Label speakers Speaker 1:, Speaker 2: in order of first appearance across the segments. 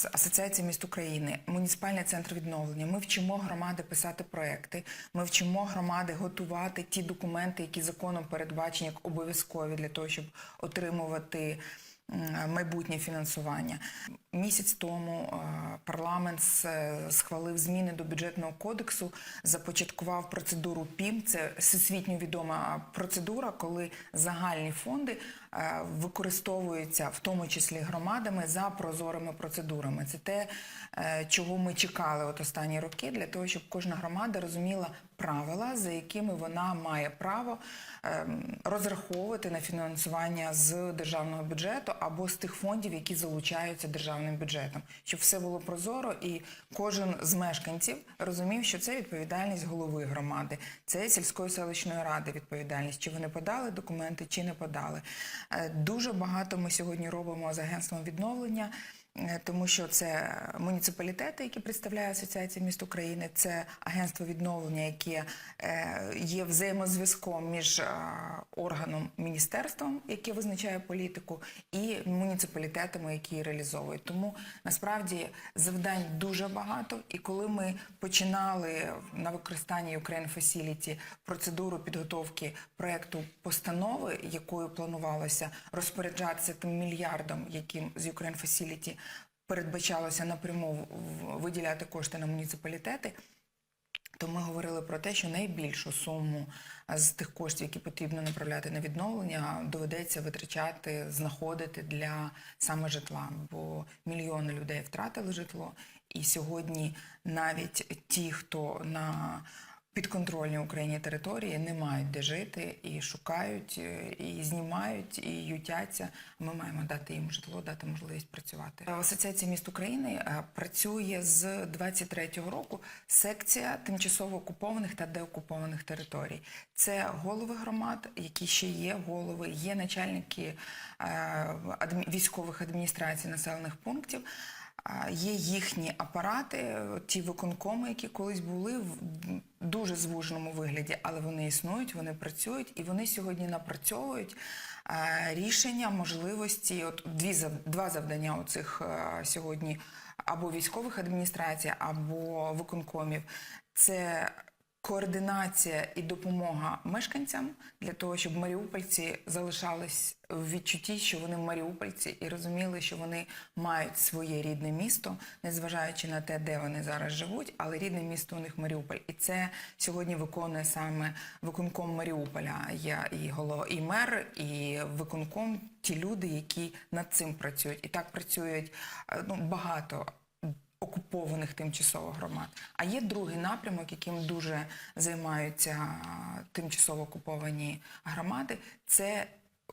Speaker 1: З Асоціації міст України, муніципальний центр відновлення. Ми вчимо громади писати проекти. Ми вчимо громади готувати ті документи, які законом передбачені як обов'язкові для того, щоб отримувати майбутнє фінансування. Місяць тому е, парламент схвалив зміни до бюджетного кодексу, започаткував процедуру ПІМ. Це всесвітньо відома процедура, коли загальні фонди використовуються в тому числі громадами за прозорими процедурами. Це те, е, чого ми чекали от останні роки, для того, щоб кожна громада розуміла правила, за якими вона має право ем, розраховувати на фінансування з державного бюджету або з тих фондів, які залучаються державним бюджетом, щоб все було прозоро і кожен з мешканців розумів, що це відповідальність голови громади, це сільської селищної ради відповідальність, чи вони подали документи, чи не подали. Е, Дуже багато ми сьогодні робимо з агентством відновлення. Е, Тому що це муніципалітети, які представляє Асоціація міст України, це агентство відновлення, яке е, є взаємозв'язком між е, органом міністерством, яке визначає політику, і муніципалітетами, які її реалізовують. Тому насправді завдань дуже багато. І коли ми починали на використанні Ukraine Facility процедуру підготовки проекту постанови, якою планувалося розпоряджатися тим мільярдом, яким з Ukraine Facility передбачалося напряму виділяти кошти на муніципалітети. То ми говорили про те, що найбільшу суму з тих коштів, які потрібно направляти на відновлення, доведеться витрачати, знаходити для саме житла. Бо мільйони людей втратили житло, і сьогодні навіть ті, хто на підконтрольній Україні території не мають де жити і шукають, е, і знімають, і ютяться. Ми маємо дати їм житло, дати можливість працювати. Асоціація міст України е, працює з 23-го року секція тимчасово окупованих та деокупованих територій. Це голови громад, які ще є голови, є начальники е, військових адміністрацій населених пунктів. Є їхні апарати, ті виконкоми, які колись були в дуже звуженому вигляді, але вони існують, вони працюють і вони сьогодні напрацьовують рішення можливості. От дві два завдання у цих е, сьогодні або військових адміністрацій, або виконкомів. Це координація і допомога мешканцям для того, щоб маріупольці залишались в відчутті, що вони маріупольці, і розуміли, що вони мають своє рідне місто, незважаючи на те, де вони зараз живуть, але рідне місто у них Маріуполь. І це сьогодні виконує саме виконком Маріуполя. Я і голова, і мер, і виконком ті люди, які над цим працюють. І так працюють е, ну, багато окупованих тимчасово громад. А є другий напрямок, яким дуже займаються тимчасово окуповані громади. Це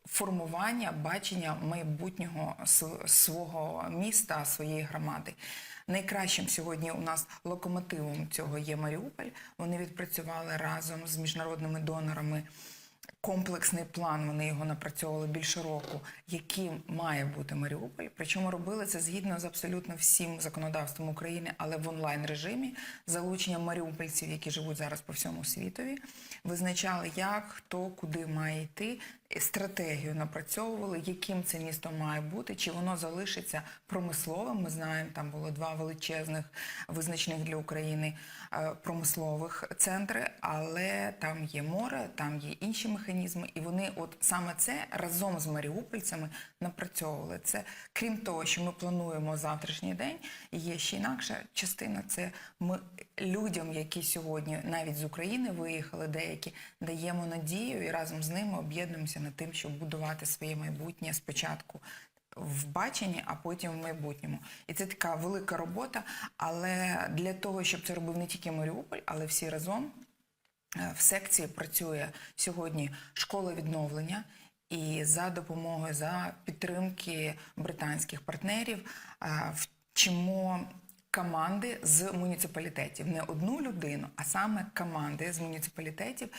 Speaker 1: формування бачення майбутнього св- свого міста, своєї громади. Найкращим сьогодні у нас локомотивом цього є Маріуполь. Вони відпрацювали разом з міжнародними донорами комплексний план. Вони його напрацьовували більше року, яким має бути Маріуполь. Причому робили це згідно з абсолютно всім законодавством України, але в онлайн режимі залучення маріупольців, які живуть зараз по всьому світові, визначали, як хто куди має йти. Стратегію напрацьовували, яким це місто має бути, чи воно залишиться промисловим. Ми знаємо, там було два величезних визначених для України е, промислових центри, але там є море, там є інші механізми, і вони, от саме це разом з маріупольцями напрацьовували. Це крім того, що ми плануємо завтрашній день. Є ще інакша частина. Це ми людям, які сьогодні навіть з України виїхали, деякі даємо надію і разом з ними об'єднуємося над тим, щоб будувати своє майбутнє спочатку в баченні, а потім в майбутньому. І це така велика робота. Але для того, щоб це робив не тільки Маріуполь, але всі разом. Е, В секції працює сьогодні школа відновлення, і за допомогою за підтримки британських партнерів е, вчимо команди з муніципалітетів. Не одну людину, а саме команди з муніципалітетів.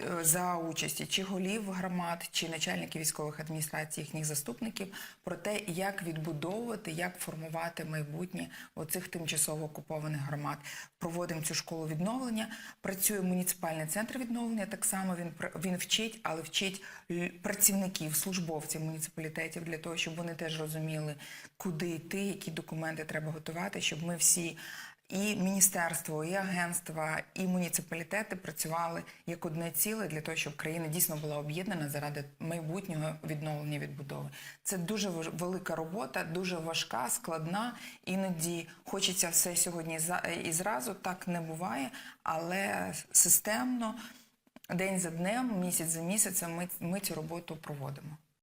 Speaker 1: Е, за участі чи голів громад, чи начальників військових адміністрацій, їхніх заступників про те, як відбудовувати, як формувати майбутнє оцих тимчасово окупованих громад. Проводимо цю школу відновлення. Працює муніципальний центр відновлення. Так само він він вчить, але вчить працівників, службовців муніципалітетів для того, щоб вони теж розуміли, куди йти, які документи треба готувати, щоб ми всі. І міністерство, і агентства, і муніципалітети працювали як одне ціле для того, щоб країна дійсно була об'єднана заради майбутнього відновлення відбудови. Це дуже велика робота, дуже важка, складна. Іноді хочеться все сьогодні і зразу. Так не буває, але системно, день за днем, місяць за місяцем ми, ми цю роботу проводимо.